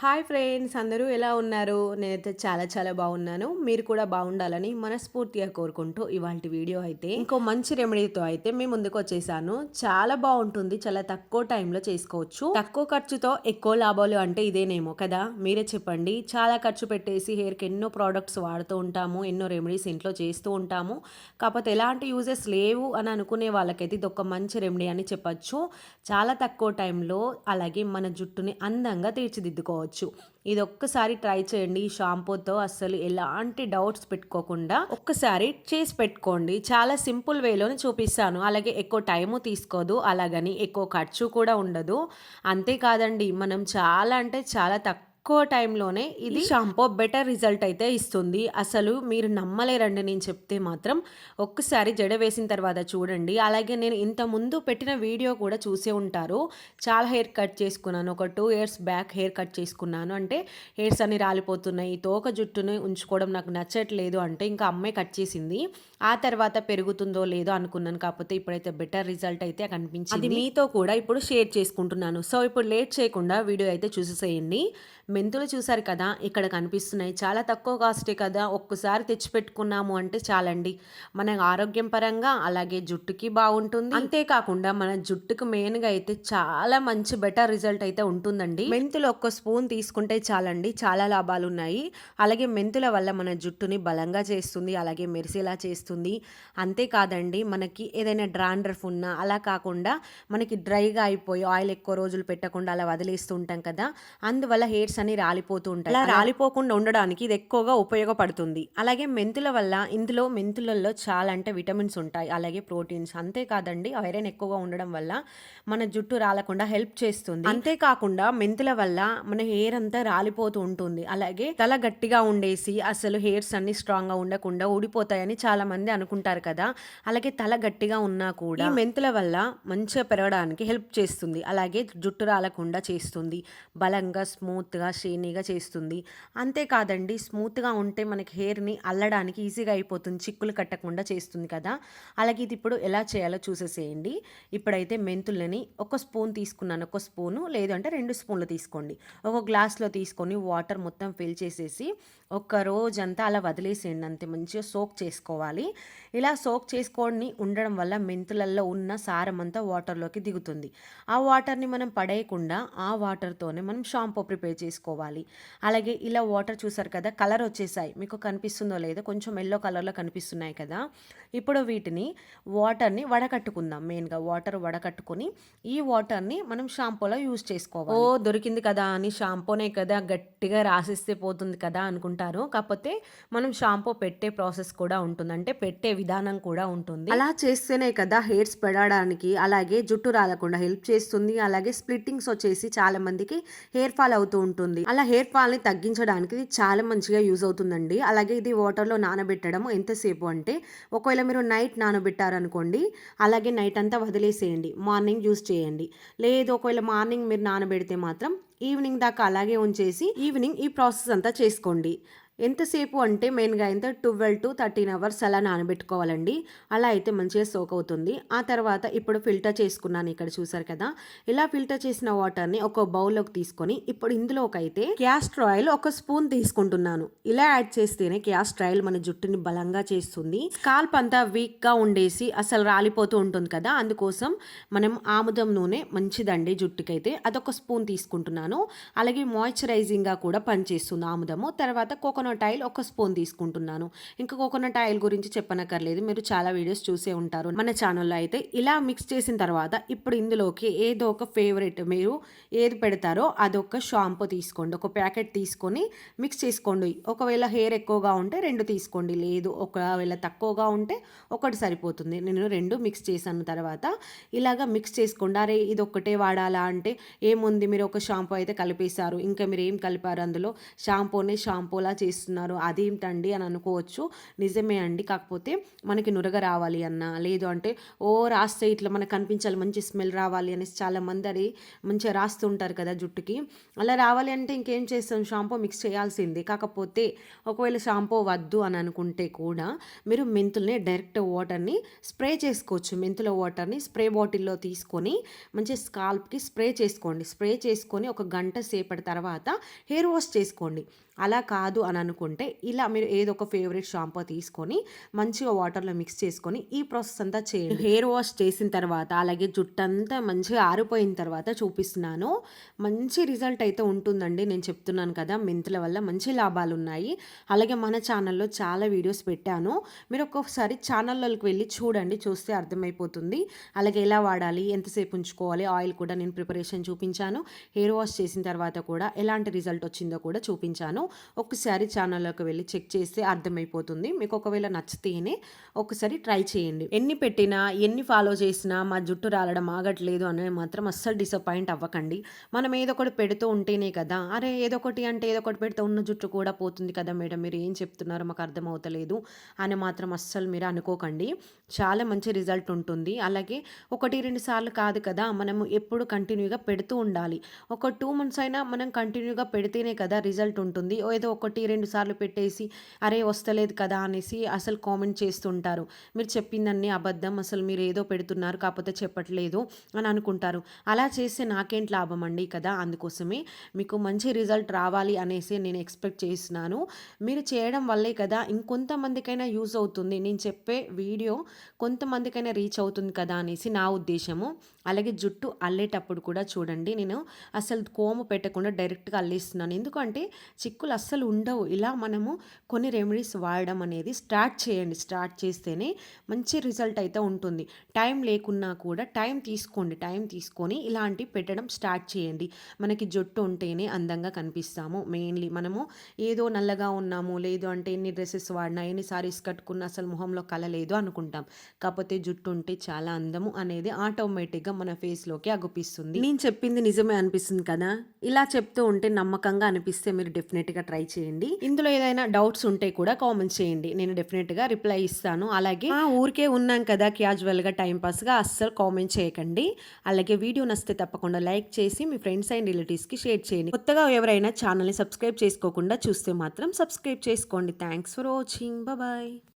Hi friends అందరూ ఎలా ఉన్నారు? నేనైతే చాలా చాలా బాగున్నాను. మీరు కూడా బాగుండాలని మనస్ఫూర్తిగా కోరుకుంటూ ఇవాళ వీడియో అయితే ఇంకో మంచి రెమెడీతో అయితే మేము ముందుకు వచ్చేసాను. చాలా బాగుంటుంది. చాలా తక్కువ టైంలో చేసుకోవచ్చు. తక్కువ ఖర్చుతో ఎక్కువ లాభాలు అంటే ఇదేనేమో కదా? మీరే చెప్పండి. చాలా ఖర్చు పెట్టేసి హెయిర్కి ఎన్నో ప్రోడక్ట్స్ వాడుతూ ఉంటాము ఎన్నో రెమెడీస్ ఇంట్లో చేస్తూ ఉంటాము. కాకపోతే ఎలాంటి యూజెస్ లేవు అని అనుకునే వాళ్ళకైతే ఇది ఒక మంచి రెమెడీ అని చెప్పచ్చు. చాలా తక్కువ టైంలో అలాగే మన జుట్టుని అందంగా తీర్చిదిద్దుకోవచ్చు. ఇది ఒక్కసారి ట్రై చేయండి. ఈ షాంపూతో అస్సలు ఎలాంటి డౌట్స్ పెట్టుకోకుండా ఒక్కసారి చేసి పెట్టుకోండి. చాలా సింపుల్ వేలోనే చూపిస్తాను. అలాగే ఎక్కువ టైము తీసుకోదు. అలాగని ఎక్కువ ఖర్చు కూడా ఉండదు. అంతేకాదండి మనం చాలా అంటే చాలా తక్కువ తక్కువ టైంలోనే ఇది షాంపూ బెటర్ రిజల్ట్ అయితే ఇస్తుంది. అసలు మీరు నమ్మలేరండి నేను చెప్తే మాత్రం. ఒక్కసారి జడ వేసిన తర్వాత చూడండి. అలాగే నేను ఇంత ముందు పెట్టిన వీడియో కూడా చూసే ఉంటారు. చాలా హెయిర్ కట్ చేసుకున్నాను. ఒక two years back hair cut చేసుకున్నాను. అంటే హెయిర్స్ అన్ని రాలిపోతున్నాయి. తోక జుట్టుని ఉంచుకోవడం నాకు నచ్చట్లేదు అంటే ఇంకా అమ్మాయి కట్ చేసింది. ఆ తర్వాత పెరుగుతుందో లేదో అనుకున్నాను. కాకపోతే ఇప్పుడైతే బెటర్ రిజల్ట్ అయితే కనిపించింది. మీతో కూడా ఇప్పుడు షేర్ చేసుకుంటున్నాను. సో ఇప్పుడు లేట్ చేయకుండా వీడియో అయితే చూసేసేయండి. మెంతులు చూశారు కదా ఇక్కడ కనిపిస్తున్నాయి. చాలా తక్కువ కాస్టే కదా ఒక్కసారి తెచ్చిపెట్టుకున్నాము అంటే చాలండి. మన ఆరోగ్యం పరంగా అలాగే జుట్టుకి బాగుంటుంది. అంతేకాకుండా మన జుట్టుకు మెయిన్గా అయితే చాలా మంచి బెటర్ రిజల్ట్ అయితే ఉంటుందండి. మెంతులు ఒక్క స్పూన్ తీసుకుంటే చాలండి చాలా లాభాలు ఉన్నాయి అలాగే మెంతుల వల్ల మన జుట్టుని బలంగా చేస్తుంది అలాగే మెరిసేలా చేస్తుంది. అంతేకాదండి మనకి ఏదైనా డ్రాండ్రఫ్ ఉన్నా అలా కాకుండా మనకి డ్రైగా అయిపోయి ఆయిల్ ఎక్కువ రోజులు పెట్టకుండా అలా వదిలేస్తూ ఉంటాం కదా అందువల్ల హెయిర్స్ అని రాలిపోతూ ఉంటాయి. అలా రాలిపోకుండా ఉండడానికి ఇది ఎక్కువగా ఉపయోగపడుతుంది. అలాగే మెంతుల వల్ల ఇందులో మెంతులలో చాలా అంటే విటమిన్స్ ఉంటాయి. అలాగే ప్రోటీన్స్. అంతేకాదండి ఐరన్ ఎక్కువగా ఉండడం వల్ల మన జుట్టు రాలకుండా హెల్ప్ చేస్తుంది. అంతేకాకుండా మెంతుల వల్ల మన హెయిర్ అంతా రాలిపోతూ ఉంటుంది. అలాగే తల గట్టిగా ఉండేసి అసలు హెయిర్స్ అన్ని స్ట్రాంగ్గా ఉండకుండా ఊడిపోతాయని చాలా మంది అనుకుంటారు కదా. అలాగే తల గట్టిగా ఉన్నా కూడా మెంతుల వల్ల మంచిగా పెరగడానికి హెల్ప్ చేస్తుంది. అలాగే జుట్టు రాలకుండా చేస్తుంది. బలంగా స్మూత్గా శ్రేణిగా చేస్తుంది. అంతేకాదండి స్మూత్గా ఉంటే మనకి హెయిర్ని అల్లడానికి ఈజీగా అయిపోతుంది. చిక్కులు కట్టకుండా చేస్తుంది కదా. అలాగే ఇది ఇప్పుడు ఎలా చేయాలో చూసేసేయండి. ఇప్పుడైతే మెంతులని ఒక స్పూన్ తీసుకున్నాను. ఒక స్పూను లేదంటే రెండు స్పూన్లు తీసుకోండి. ఒక గ్లాస్లో తీసుకొని వాటర్ మొత్తం ఫిల్ చేసేసి ఒక రోజంతా అలా వదిలేసేయండి. అంతే మంచిగా సోక్ చేసుకోవాలి. ఇలా సోక్ చేసుకొని ఉండడం వల్ల మెంతులలో ఉన్న సారం అంతా వాటర్లోకి దిగుతుంది. ఆ వాటర్ని మనం పడేయకుండా ఆ వాటర్తోనే మనం షాంపూ ప్రిపేర్ చేసుకోవాలి అలాగే ఇలా వాటర్ చూసారు కదా కలర్ వచ్చేసాయి. మీకు కనిపిస్తుందో లేదో కొంచెం ఎల్లో కలర్లో కనిపిస్తున్నాయి కదా. ఇప్పుడు వీటిని వాటర్ని వడకట్టుకుందాం. మెయిన్గా వాటర్ వడకట్టుకొని ఈ వాటర్ని మనం షాంపూలో యూజ్ చేసుకోవాలి. ఓ దొరికింది కదా అని షాంపూనే కదా గట్టిగా రాసిస్తే పోతుంది కదా అనుకుంటారు. కాకపోతే మనం షాంపూ పెట్టే ప్రాసెస్ కూడా ఉంటుంది. అంటే పెట్టే విధానం కూడా ఉంటుంది. అలా చేస్తేనే కదా హెయిర్స్ పెరగడానికి అలాగే జుట్టు రాలకుండా హెల్ప్ చేస్తుంది. అలాగే స్ప్లిట్టింగ్స్ వచ్చేసి చాలా మందికి హెయిర్ ఫాల్ అవుతూ ఉంటుంది. అలా హెయిర్ ఫాల్ని తగ్గించడానికి ఇది చాలా మంచిగా యూజ్ అవుతుందండి. అలాగే ఇది వాటర్లో నానబెట్టడం ఎంతసేపు అంటే ఒకవేళ మీరు నైట్ నానబెట్టారనుకోండి అలాగే నైట్ అంతా వదిలేసేయండి. మార్నింగ్ యూజ్ చేయండి. లేదు ఒకవేళ మార్నింగ్ మీరు నానబెడితే మాత్రం ఈవినింగ్ దాకా అలాగే ఉంచేసి ఈవినింగ్ ఈ ప్రాసెస్ అంతా చేసుకోండి. ఎంతసేపు అంటే మెయిన్గా అయితే ట్వెల్వ్ టు థర్టీన్ అవర్స్ అలా నానబెట్టుకోవాలండి. అలా అయితే మంచిగా సోక్ అవుతుంది. ఆ తర్వాత ఇప్పుడు ఫిల్టర్ చేసుకున్నాను ఇక్కడ చూసారు కదా. ఇలా ఫిల్టర్ చేసిన వాటర్ని ఒక బౌల్లోకి తీసుకొని ఇప్పుడు ఇందులోకి అయితే క్యాస్టర్ ఆయిల్ ఒక స్పూన్ తీసుకుంటున్నాను. ఇలా యాడ్ చేస్తేనే క్యాస్టర్ ఆయిల్ మన జుట్టుని బలంగా చేస్తుంది. స్కాల్ప్ అంతా వీక్గా ఉండేసి అసలు రాలిపోతూ ఉంటుంది కదా. అందుకోసం మనం ఆముదం నూనె మంచిదండి జుట్టుకైతే. అదొక స్పూన్ తీసుకుంటున్నాను. అలాగే మాయిశ్చరైజింగ్గా కూడా పనిచేస్తుంది ఆముదము. తర్వాత కోకోనట్ ఆయిల్ ఒక స్పూన్ తీసుకుంటున్నాను. ఇంకా కోకోనట్ ఆయిల్ గురించి చెప్పనక్కర్లేదు. మీరు చాలా వీడియోస్ చూసే ఉంటారు. మన ఛానల్లో అయితే ఇలా మిక్స్ చేసిన తర్వాత ఇప్పుడు ఇందులోకి ఏదో ఒక ఫేవరెట్ మీరు ఏది పెడతారో అదొక షాంపూ తీసుకోండి. ఒక ప్యాకెట్ తీసుకొని మిక్స్ చేసుకోండి. ఒకవేళ హెయిర్ ఎక్కువగా ఉంటే రెండు తీసుకోండి. లేదు ఒకవేళ తక్కువగా ఉంటే ఒకటి సరిపోతుంది. నేను రెండు మిక్స్ చేశాను తర్వాత ఇలాగా మిక్స్ చేసుకోండి అరే ఇది ఒక్కటే వాడాలా అంటే ఏముంది? మీరు ఒక షాంపూ అయితే కలిపేశారు. ఇంకా మీరు ఏం కలిపారు అందులో? షాంపూని షాంపూలా చేసి ఇస్తున్నారు అదేంటండి అని అనుకోవచ్చు. నిజమే అండి. కాకపోతే మనకి నురగ రావాలి అన్నా లేదు అంటే ఓ రాస్తే ఇట్లా మనకు కనిపించాలి మంచి స్మెల్ రావాలి అనేసి చాలామంది అది మంచిగా రాస్తుంటారు కదా జుట్టుకి. అలా రావాలి అంటే ఇంకేం చేస్తాం? షాంపూ మిక్స్ చేయాల్సిందే. కాకపోతే ఒకవేళ షాంపూ వద్దు అని అనుకుంటే కూడా మీరు మెంతుల్ని డైరెక్ట్ వాటర్ని స్ప్రే చేసుకోవచ్చు. మెంతుల వాటర్ని స్ప్రే బాటిల్లో తీసుకొని మంచి స్కాల్ప్కి స్ప్రే చేసుకోండి. స్ప్రే చేసుకొని ఒక గంట సేపటి తర్వాత హెయిర్ వాష్ చేసుకోండి. అలా కాదు అని అనుకుంటే ఇలా మీరు ఏదో ఒక ఫేవరెట్ షాంపూ తీసుకొని మంచిగా వాటర్లో మిక్స్ చేసుకొని ఈ ప్రాసెస్ అంతా చేయండి. హెయిర్ వాష్ చేసిన తర్వాత అలాగే జుట్టు అంతా మంచిగా ఆరిపోయిన తర్వాత చూపిస్తున్నాను. మంచి రిజల్ట్ అయితే ఉంటుందండి. నేను చెప్తున్నాను కదా మెంతుల వల్ల మంచి లాభాలు ఉన్నాయి. అలాగే మన ఛానల్లో చాలా వీడియోస్ పెట్టాను. మీరు ఒక్కొక్కసారి ఛానల్లోకి వెళ్ళి చూడండి చూస్తే అర్థమైపోతుంది. అలాగే ఎలా వాడాలి ఎంతసేపు ఉంచుకోవాలి ఆయిల్ కూడా నేను ప్రిపరేషన్ చూపించాను. హెయిర్ వాష్ చేసిన తర్వాత కూడా ఎలాంటి రిజల్ట్ వచ్చిందో కూడా చూపించాను. ఒకసారి ఛానల్లోకి వెళ్ళి చెక్ చేస్తే అర్థమైపోతుంది. మీకు ఒకవేళ నచ్చితేనే ఒకసారి ట్రై చేయండి. ఎన్ని పెట్టినా ఎన్ని ఫాలో చేసినా మా జుట్టు రాలడం ఆగట్లేదు అనేది మాత్రం అస్సలు డిసప్పాయింట్ అవ్వకండి. మనం ఏదో ఒకటి పెడుతూ ఉంటేనే కదా అరే ఏదో ఒకటి అంటే ఏదో ఒకటి పెడితే ఉన్న జుట్టు కూడా పోతుంది కదా మేడం మీరు ఏం చెప్తున్నారో మాకు అర్థమవుతలేదు అని మాత్రం అస్సలు మీరు అనుకోకండి. చాలా మంచి రిజల్ట్ ఉంటుంది. అలాగే ఒకటి రెండు సార్లు కాదు కదా మనము ఎప్పుడు కంటిన్యూగా పెడుతూ ఉండాలి. ఒక టూ మంత్స్ అయినా మనం కంటిన్యూగా పెడితేనే కదా రిజల్ట్ ఉంటుంది. ఏదో ఒకటి రెండు సార్లు పెట్టేసి అరే వస్తలేదు కదా అనేసి అసలు కామెంట్ చేస్తుంటారు. మీరు చెప్పిందన్నీ అబద్ధం. అసలు మీరు ఏదో పెడుతున్నారు కాకపోతే చెప్పట్లేదు అని అనుకుంటారు. అలా చేస్తే నాకేంటి లాభం అండి కదా? అందుకోసమే మీకు మంచి రిజల్ట్ రావాలి అనేసి నేను ఎక్స్పెక్ట్ చేస్తున్నాను. మీరు చేయడం వల్లే కదా ఇంకొంతమందికైనా యూజ్ అవుతుంది. నేను చెప్పే వీడియో కొంతమందికైనా రీచ్ అవుతుంది కదా అనేసి నా ఉద్దేశము. అలాగే జుట్టు అల్లేటప్పుడు కూడా చూడండి. నేను అసలు కోము పెట్టకుండా డైరెక్ట్గా అల్లేస్తున్నాను. ఎందుకంటే చిక్కులు అస్సలు ఉండవు. ఇలా మనము కొన్ని రెమెడీస్ వాడడం అనేది స్టార్ట్ చేయండి. స్టార్ట్ చేస్తేనే మంచి రిజల్ట్ అయితే ఉంటుంది. టైం లేకున్నా కూడా టైం తీసుకోండి. టైం తీసుకొని ఇలాంటివి పెట్టడం స్టార్ట్ చేయండి. మనకి జుట్టు ఉంటేనే అందంగా కనిపిస్తాము. మెయిన్లీ మనము ఏదో నల్లగా ఉన్నాము లేదు అంటే ఎన్ని డ్రెస్సెస్ వాడినా ఎన్ని సారీస్ కట్టుకున్నా అసలు మొహంలో కలలేదు అనుకుంటాం. కాకపోతే జుట్టు ఉంటే చాలా అందము అనేది ఆటోమేటిక్గా మన ఫేస్లోకి అగుపిస్తుంది. నేను చెప్పింది నిజమే అనిపిస్తుంది కదా? ఇలా చెప్తూ ఉంటే నమ్మకంగా అనిపిస్తే మీరు డెఫినెట్గా ట్రై చేయండి. ఇందులో ఏదైనా డౌట్స్ ఉంటే కూడా కామెంట్ చేయండి. నేను డెఫినెట్గా రిప్లై ఇస్తాను. అలాగే ఊరికే ఉన్నాం కదా క్యాజువల్గా టైంపాస్గా అస్సలు కామెంట్ చేయకండి. అలాగే వీడియో నచ్చితే తప్పకుండా లైక్ చేసి మీ ఫ్రెండ్స్ అండ్ రిలేటివ్స్కి షేర్ చేయండి. కొత్తగా ఎవరైనా ఛానల్ని సబ్స్క్రైబ్ చేసుకోకుండా చూస్తే మాత్రం సబ్స్క్రైబ్ చేసుకోండి. Thanks for watching bye